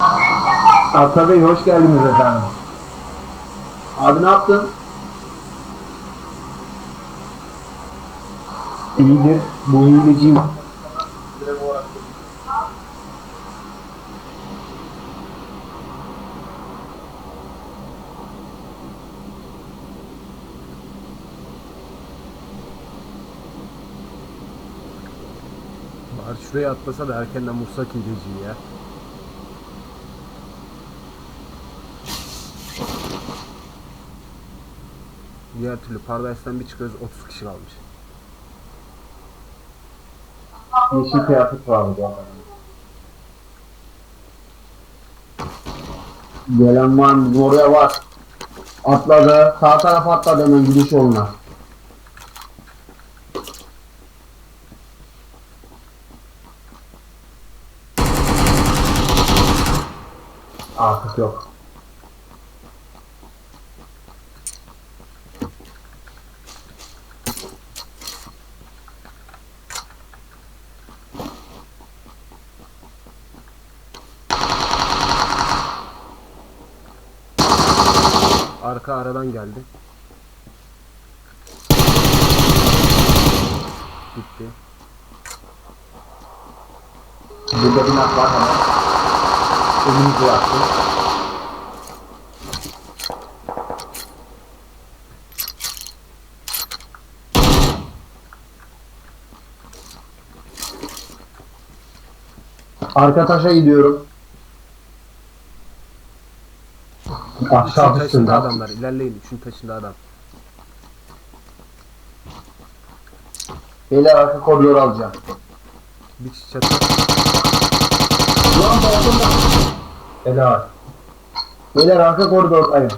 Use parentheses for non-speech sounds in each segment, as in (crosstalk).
Ata Bey hoş geldiniz efendim. Abi ne yaptın? İyidir. Bu hileciyim. Bari şuraya atlasa da erkenden vursak hileciyi ya. Diğer türlü Paradise'den bir çıkıyoruz 30 kişi kalmış. Yeşil kıyafet var bu adamın. Gelen var mı? Oraya var. Atladı. Sağ tarafa atladı hemen gidiş yoluna. Artık yok. Arka aradan geldi. Gitti. Burada bir nak var hemen. Önümüzü yaptı. Arka taşa gidiyorum. Üçün Aşağı taşında üstünde. adamlar. İlerleyin. Üçün taşında adam. Beyler arka koridoru alacağım. Bir kişi çatı. Ulan balkonda. Helal. Beyler arka koridordayım.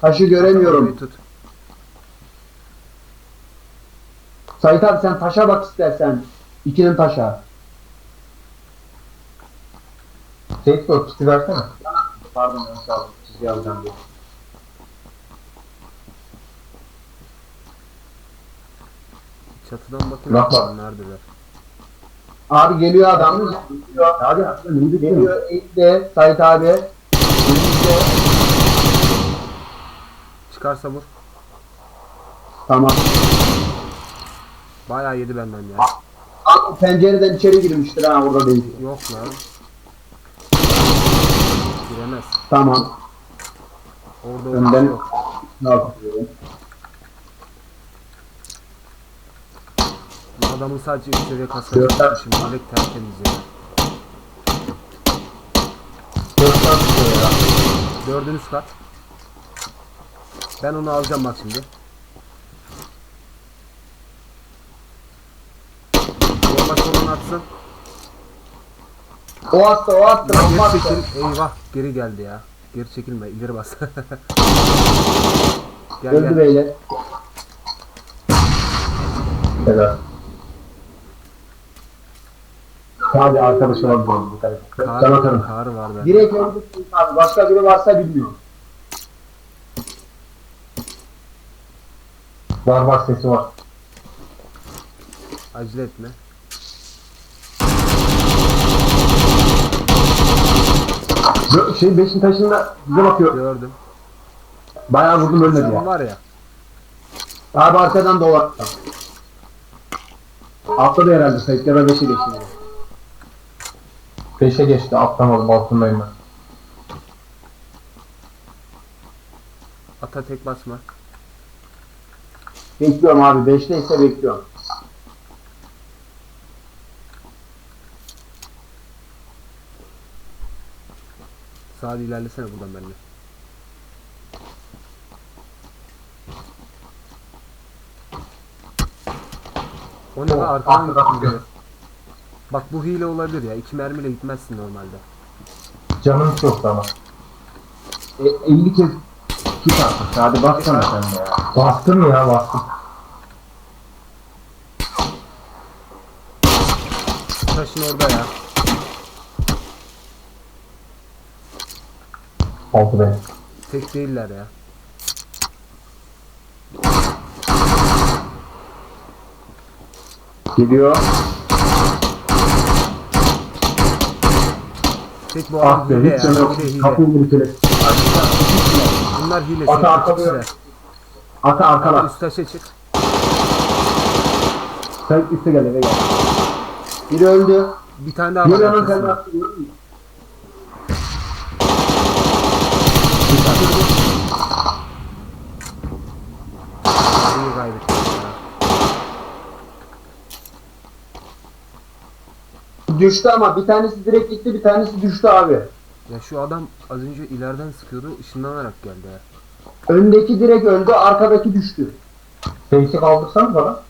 Taşı göremiyorum. Tut. Sait abi sen taşa bak istersen. İkinin taşa. O kiti versene. Pardon ben sağ alacağım diye. Çatıdan bakın. Bak bak. Neredeler? Abi geliyor adam. Geliyor. Abi aslında Geliyor eğitle Sait abi. Önümüzde. Çıkarsa vur. Tamam. Bayağı yedi benden ya. Abi pencereden içeri girmiştir ha orada değil. Yok lan. Giremez. Tamam. Orada Önden- yok. Ne yapıyorum? Bu Adamın sadece üst seviye kaskı Dörtten- çıktı şimdi. Melek tertemiz ya. Dörtten tutuyor ya. Dördünüz kat. Ben onu alacağım bak şimdi. Bomba solunu atsın. O attı o attı. Geri Bomba attı. çekil. Eyvah geri geldi ya. Geri çekilme ileri bas. (laughs) gel Öldü gel. beyler. Evet. Hadi arkadaşım var bu. Sana Kar, atarım. kar var bende. Direkt öldü abi. Başka biri varsa bilmiyorum. Var var sesi var. Acele etme. Şey beşin taşında bize bakıyor. Gördüm. Bayağı vurdum ölmedi Sen ya. var ya. Abi arkadan dolar. Atladı herhalde Sait ya da beşe geçti. Beşe geçti atlamadı balkondayım ben. Ata tek basma. Bekliyorum abi. Beşteyse bekliyorum. Sağa ilerlesene buradan benimle. O ne O, lan arkadan arkadan gidiyor. Bak bu hile olabilir ya. İki mermiyle gitmezsin normalde. Canım çok ama. E, 50 kez kit atmış. Hadi baksana sen de ya. Bastım ya bastım. Taşın orada ya. Be. Tek değiller ya. Geliyor. Tek bu adam Ah be hile hiç ya. canı yok. Hile hile. Kapıyı bir kere. Bunlar hile. Ata Ata arkalıyor. Ata arkala. Üst taşa çık. Sen üste gel eve gel. Biri öldü. Bir tane daha Biri var. yanın arkasında. kendine attı. görüyor musun? İyi kaybettik ya. Düştü ama bir tanesi direkt gitti bir tanesi düştü abi. Ya şu adam az önce ileriden sıkıyordu. ışınlanarak geldi ya. Öndeki direkt öldü arkadaki düştü. Face'i kaldırsanız bana.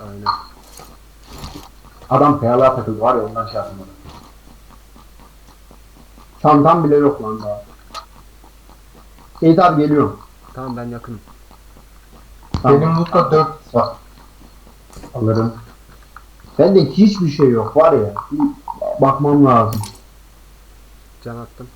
Aynen. Adam kayalığa takıldı var ya ondan şey yapmadı. Çantam bile yok lan daha. Seyit abi geliyorum. Tamam ben yakınım. Benim lootta 4 var. Alırım. Bende hiçbir şey yok var ya. Bir Bakmam lazım. Can attım.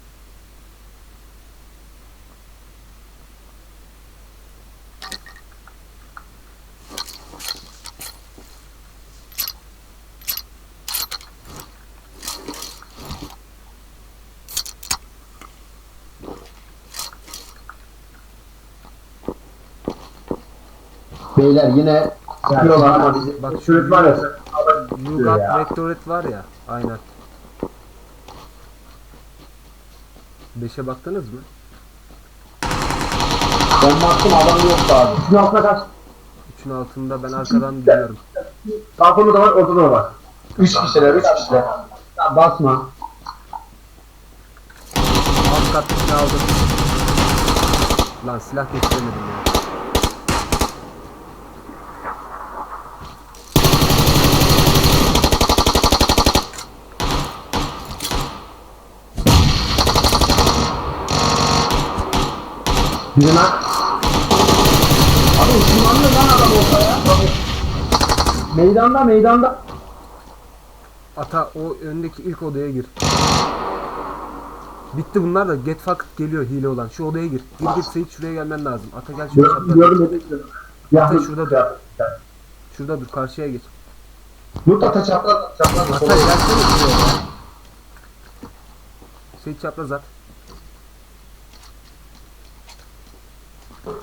Beyler yine yapıyorlar ama bizi. Bak şu var ya. Lugat ya. Vectoret var ya. Aynen. 5'e baktınız mı? Ben baktım adam yoktu abi. Şunun altına kaç. 3'ün altında ben arkadan gidiyorum. Balkonda da var orada da var. 3 kişiler 3 kişiler. Ya basma. Alt kattakini aldım. Lan silah getiremedim ya. Birine. Abi ışınlandı lan adam orada ya. Meydanda meydanda. Ata o öndeki ilk odaya gir. Bitti bunlar da get fucked geliyor hile olan. Şu odaya gir. Gir git Seyit şuraya gelmen lazım. Ata gel şuraya çatla. gördüm Ata şurada dur. Şurada dur karşıya geç. Lut ata çapraz çapraz. Ata gelsene şuraya. ya. Seyit çapraz at.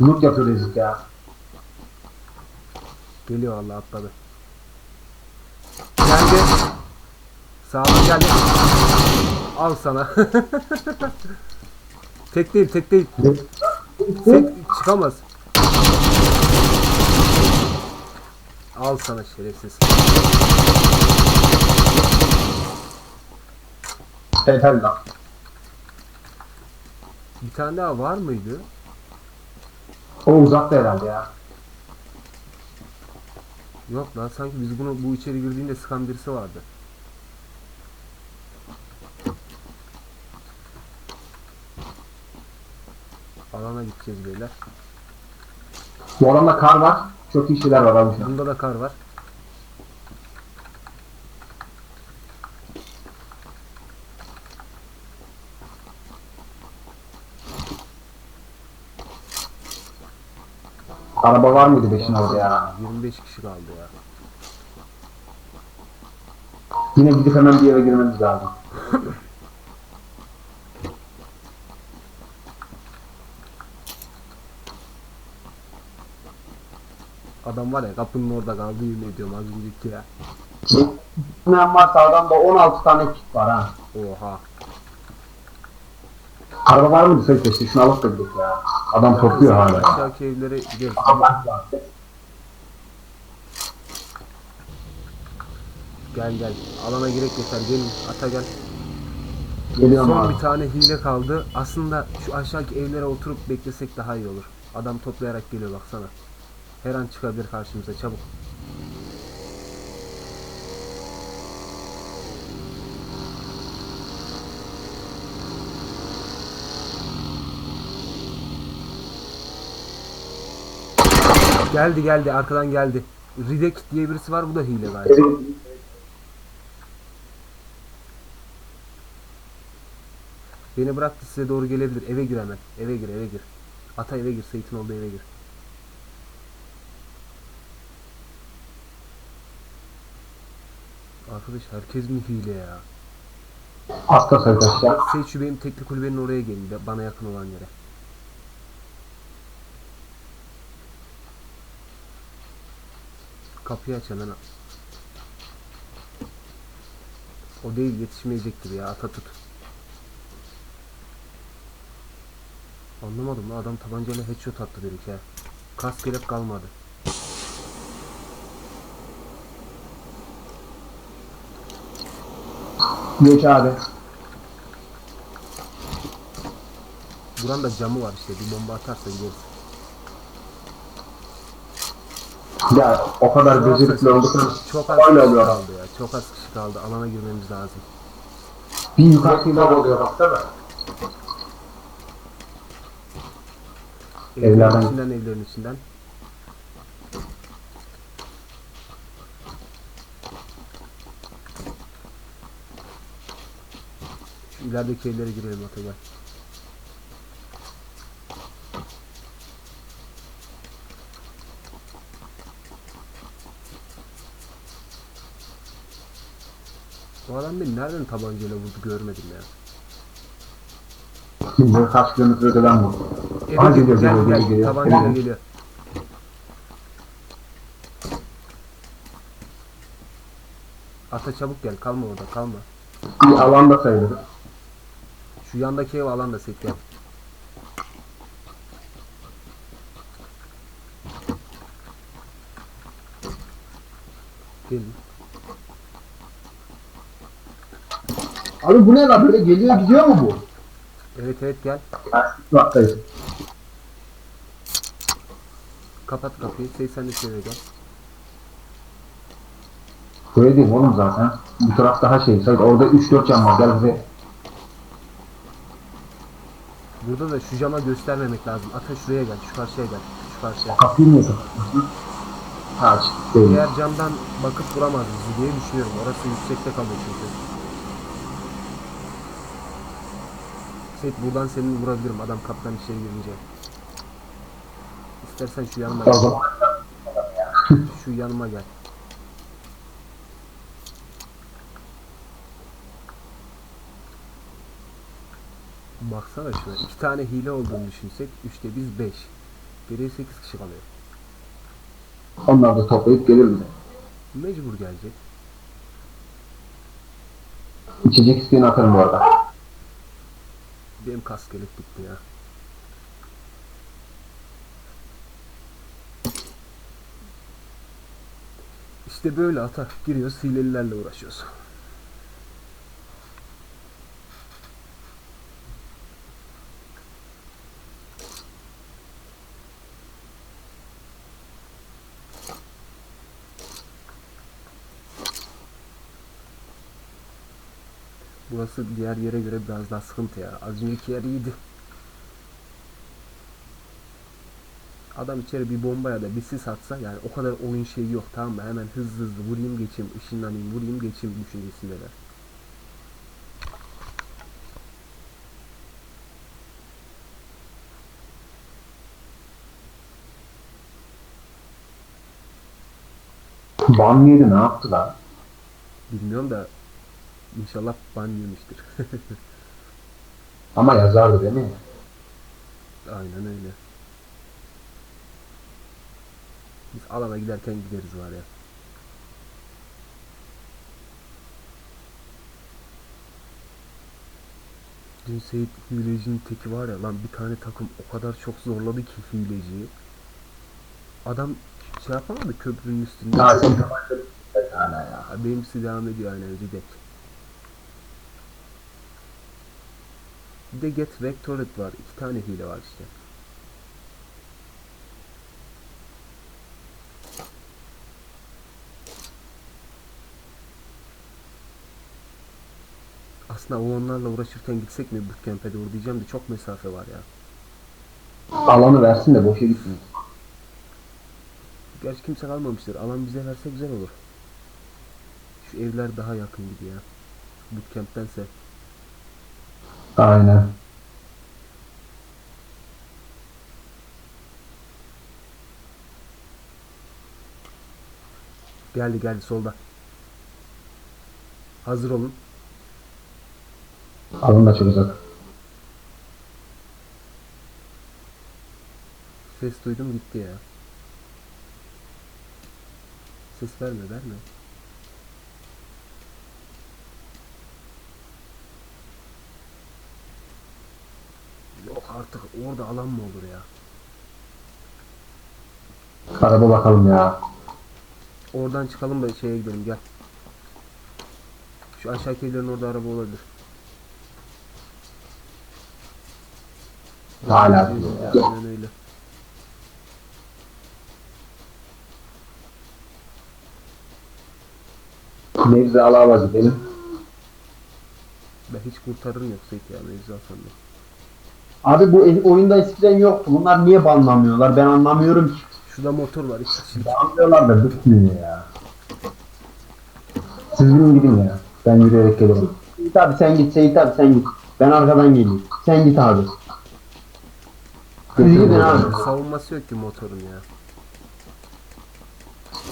Lut yapıyor ezik ya. Geliyor Allah atladı. Geldi. Sağdan geldi. Al sana. (laughs) tek değil tek değil. Tek çıkamaz. Al sana şerefsiz. Yeter lan. Bir tane daha var mıydı? O uzakta herhalde ya. Yok lan sanki biz bunu bu içeri girdiğinde sıkan birisi vardı. Alana gideceğiz beyler. Bu alanda kar var. Çok iyi şeyler var abi. Bunda da kar var. Araba var mıydı beşin orada ya? 25 kişi kaldı ya. Yine gidip hemen bir eve girmemiz lazım. Adam var ya kapının orada kaldı yemin ediyorum az önceki ya. Gitmeyen var sağdan da 16 tane kit var ha. Oha. Araba var mıydı söyle işte şunu alıp da gidelim ya. Adam topluyor hala. Aşağıki evlere gideriz. Gel gel. Alana girek yeter. Gelin. Ata gel. Geliyorum Son abi. bir tane hile kaldı. Aslında şu aşağıki evlere oturup beklesek daha iyi olur. Adam toplayarak geliyor baksana. Her an çıkabilir karşımıza çabuk. Geldi geldi arkadan geldi. Ridek diye birisi var bu da hile galiba. Beni bıraktı size doğru gelebilir. Eve gir hemen. Eve gir eve gir. Ata eve gir. Seyit'in olduğu eve gir. Arkadaş herkes mi hile ya? Hasta arkadaşlar. Seyit şu benim tekli kulübenin oraya gelin. Bana yakın olan yere. Kapıyı aç hemen. O değil yetişmeyecektir ya ata tut. Anlamadım lan adam tabancayla headshot attı dedik ya. Kas gerek kalmadı. Geç abi. Buranın da camı var işte bir bomba atarsa gideriz. Ya o kadar becerikli olduk. Çok az Öyle kişi oluyor. kaldı ya. Çok az kişi kaldı. Alana girmemiz lazım. Bir yukarıda oluyor bak değil mi? Evlerin Evlerden- içinden evlerin içinden. Şu ilerideki evlere girelim Ata adam beni nereden tabancayla vurdu görmedim ya. Şimdi kaç kilometre öteden bu. Eve Aha, gel, geliyor, gel, geliyor, gel, geliyor, geliyor. tabancayla Geliyor. geliyor. Ata çabuk gel, kalma orada, kalma. Bir alanda sayılır. Şu yandaki ev alan da set gel. Gelin. Abi bu ne lan böyle geliyor gidiyor mu bu? Evet evet gel. Baktayız. Kapat kapıyı. Sey sen de şöyle gel. Böyle değil oğlum zaten. Bu taraf daha şey. Sanki orada 3-4 cam var. Gel bize. Burada da şu cama göstermemek lazım. Ata şuraya gel. Şu karşıya gel. Şu karşıya. Kapıyı niye kapatıyorsun? Ha açık değil. Diğer camdan bakıp vuramaz bizi diye düşünüyorum. Orası yüksekte kalıyor çünkü. Seyit buradan seni vurabilirim. Adam kaptan içeri girince. İstersen şu yanıma gel. Şu yanıma gel. Baksana şuna. iki tane hile olduğunu düşünsek. Üçte biz beş. Geriye sekiz kişi kalıyor. onlar da toplayıp gelir bize. Mecbur gelecek. İçecek isteğini atarım bu arada. Benim kaskelik bitti ya. İşte böyle ata. Giriyoruz hilelilerle uğraşıyoruz. Burası diğer yere göre biraz daha sıkıntı ya. Az önceki yer iyiydi. Adam içeri bir bomba ya da bir sis atsa yani o kadar oyun şeyi yok tamam mı? Hemen hızlı hızlı vurayım geçeyim, ışınlanayım, vurayım geçeyim düşüncesindeler. Ban yedi ne yaptı lan? Bilmiyorum da inşallah ban yemiştir. (laughs) Ama yazardı değil mi? Aynen öyle. Biz alana giderken gideriz var ya. Dün Seyit hilecinin teki var ya lan bir tane takım o kadar çok zorladı ki hileciyi. Adam şey yapamadı köprünün üstünde. Ya. Ha, Benimkisi devam ediyor aynen Ridek. Bir de Get Vectored var. İki tane hile var işte. Aslında o onlarla uğraşırken gitsek mi bootcamp'e doğru diyeceğim de çok mesafe var ya. Alanı versin de boşa gitmeyin. Gerçi kimse kalmamıştır. Alan bize verse güzel olur. Şu evler daha yakın gibi ya. Bootcamp'tense. Aynen. Geldi geldi solda. Hazır olun. Alın da çıkacak. Ses duydum gitti ya. Ses verme verme. Yok artık orada alan mı olur ya? Araba bakalım ya. Oradan çıkalım da şeye gidelim gel. Şu aşağı evlerin orada araba olabilir. Hala ya. Aynen öyle. Nevzi alamaz benim. Ben hiç kurtarırım yoksa ya mevzu Hasan'la. Abi bu el- oyunda eskiden yoktu. Bunlar niye banlamıyorlar? Ben anlamıyorum ki. Şurada motor var kişilik. Banlıyorlar da bıkmıyor ya. Siz gidin gidin ya. Ben yürüyerek gelirim. Seyit abi sen git, Seyit abi sen git. Ben arkadan geleyim. Sen git abi. Siz gidin abi. Savunması yok ki motorun ya.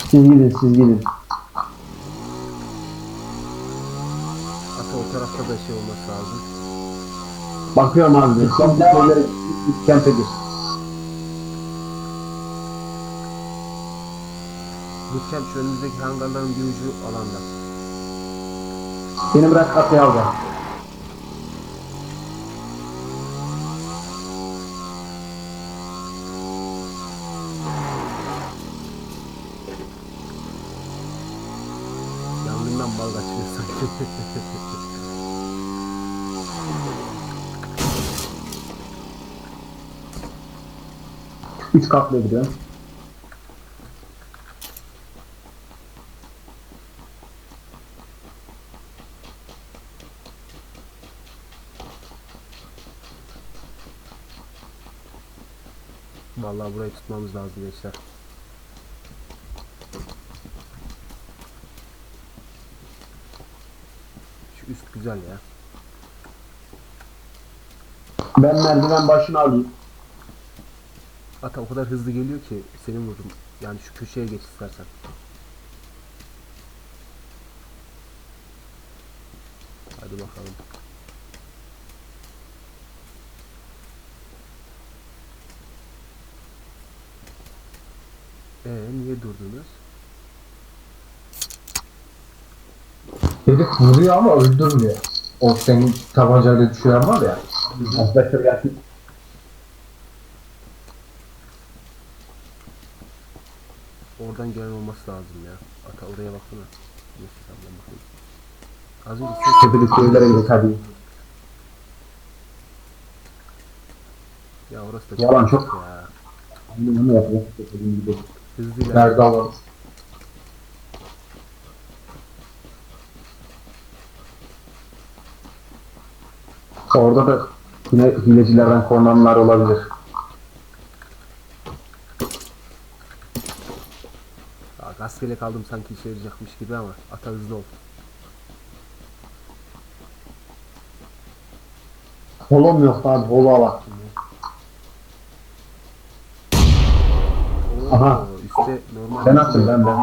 Siz gidin, siz gidin. Hatta o tarafta da şey olması lazım. Bakıyorum abi. Son şeylere kempe gir. Bootcamp şu önümüzdeki hangarların bir ucu alanda. Beni bırak kapıya al 3 katlı gidiyor. Vallahi burayı tutmamız lazım gençler. Şu üst güzel ya. Ben merdiven başına alayım. Ata o kadar hızlı geliyor ki senin vurdum. Yani şu köşeye geç istersen. Hadi bakalım. Ee niye durdunuz? Herif vuruyor ama öldürmüyor. O senin tabancayla düşüren var ya. Arkadaşlar gelsin. Oradan gelen olması lazım ya. Ata oraya baksana. Neyse ben bakayım. Az önce ses Tepeli köylere gidelim hadi. ya orası da Yalan çok çok. ya. Bunu yapıyor. Dediğim gibi. Hızlı ilerle. Nerede alalım? Orada da yine hilecilerden korunanlar olabilir. Ya rastgele kaldım sanki işe yarayacakmış gibi ama ata hızlı ol. Holom yok abi, holo bak. Oo, Aha. üstte normal. Ben açım ben ben.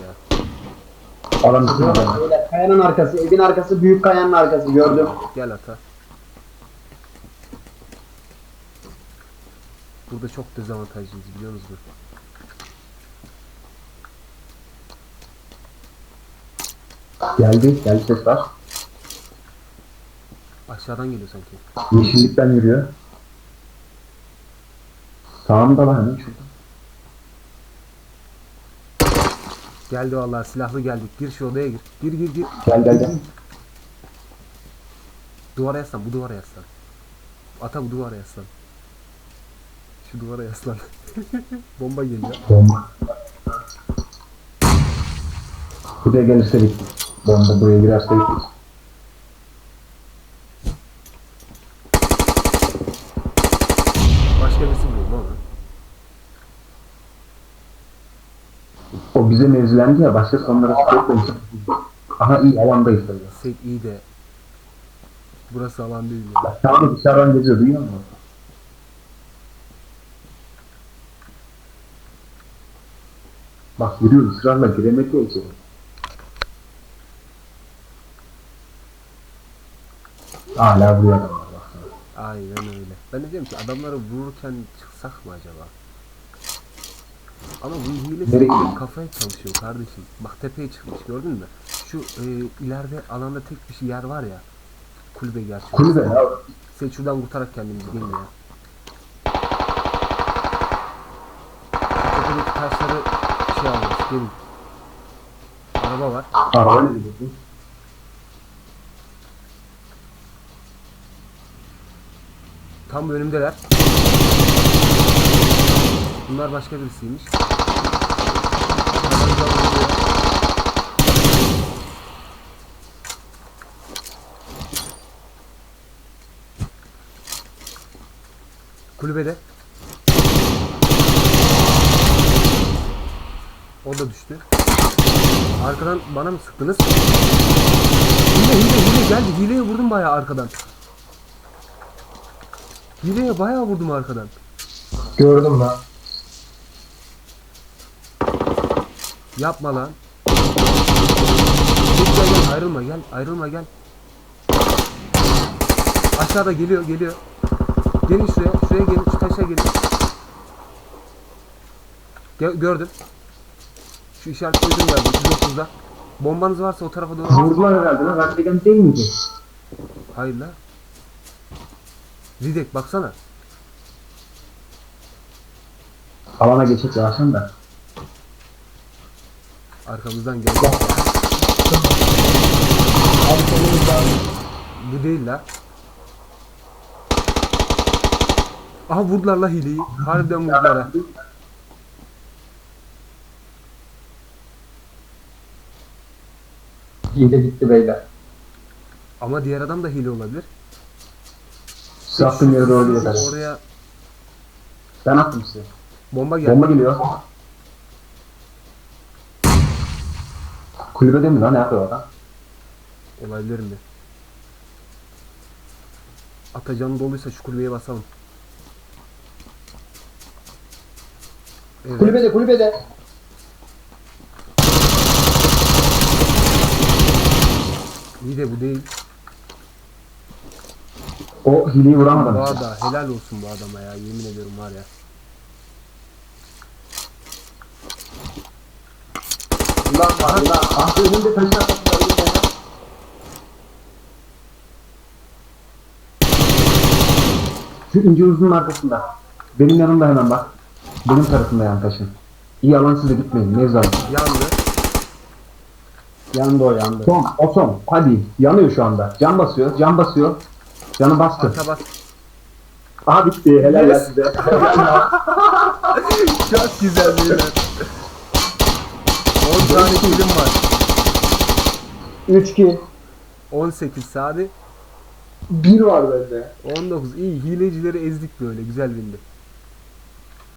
Ya. Adam üstüne Böyle kayanın arkası, evin arkası, büyük kayanın arkası gördüm. Gel ata. Burada çok dezavantajlıyız biliyor musunuz? Geldi, geldi ses var. Aşağıdan geliyor sanki. Yeşillikten yürüyor. Sağımda var hemen şurada. Geldi vallahi silahlı geldik. Gir şu odaya gir. Gir gir gir. Gel gel gel. Duvara yaslan bu duvara yaslan. Ata bu duvara yaslan. Şu duvara yaslan. (laughs) Bomba geliyor. Bomba. Buraya gelirse bitti. Bomba buraya girerse. Başka birisi lan ona. O bize mevzilendi ya başka sonlara sıkıyor Aha iyi alandayız tabii. Seyit iyi de. Burası alan değil ya. Bak tam dışarıdan geziyor duyuyor musun? Bak yürüyor ısrarla ya içeri. Hala vuruyor adamlar baksana. Aynen öyle. Ben de diyorum ki adamları vururken çıksak mı acaba? Ama bu hile sürekli kafaya çalışıyor kardeşim. Bak tepeye çıkmış gördün mü? Şu e, ileride alanda tek bir şey yer var ya. Kulübe gerçi. Kulübe ya. Sen şuradan kurtarak kendimizi gelin ya. Tepedeki taşları şey alırız gelin. Araba var. Araba ne diyeceksin? Tam önümdeler. Bunlar başka birisiymiş. Kulübede. O da düştü. Arkadan bana mı sıktınız? Hile hile hile geldi. Hileye vurdum bayağı arkadan. Hileye bayağı vurdum arkadan. Gördüm lan. Yapma lan. Gel gel gel ayrılma gel ayrılma gel. Aşağıda geliyor geliyor. Gelin şuraya şuraya gelin şu taşa gelin. Gö- gördüm. Şu işaret koydum geldi 130'da. Bombanız varsa o tarafa doğru. Vurdular herhalde lan. Gerçekten değil mi ki? Hayır la. Ridek baksana. Alana geçecek yavaştan da. Arkamızdan geldi. Bu değil la. Aha vurdular la hileyi. Harbiden vurdular ha. Hile gitti beyler. Ama diğer adam da hile olabilir. Sattım yere doğru yeter. Oraya Ben attım size. bomba geldi. Bomba geliyor. Kulübede mi lan? Ne yapıyor adam? Olabilir mi? Atacanı doluysa şu kulübeye basalım. Evet. Kulübede kulübede. İyi de bu değil. O hileyi vuramadım. Bu arada helal olsun bu adama ya. Yemin ediyorum var ya. Ulan var ulan. Ah önümde taşın arkasında bir tane. Şu ince uzunun arkasında. Benim yanımda hemen bak. Benim tarafımda yan taşın. İyi alan size gitmeyin. Nevzat. Yandı. Yandı o yandı. Son, o son. Hadi. Yanıyor şu anda. Can basıyor, can basıyor. Canı bastı. Arka bas. Aha bitti. Helal ya size. (laughs) Çok güzel beyler. 10 tane kilim var. 3 2 18 sade. 1 var bende. 19 iyi hilecileri ezdik böyle güzel bindi.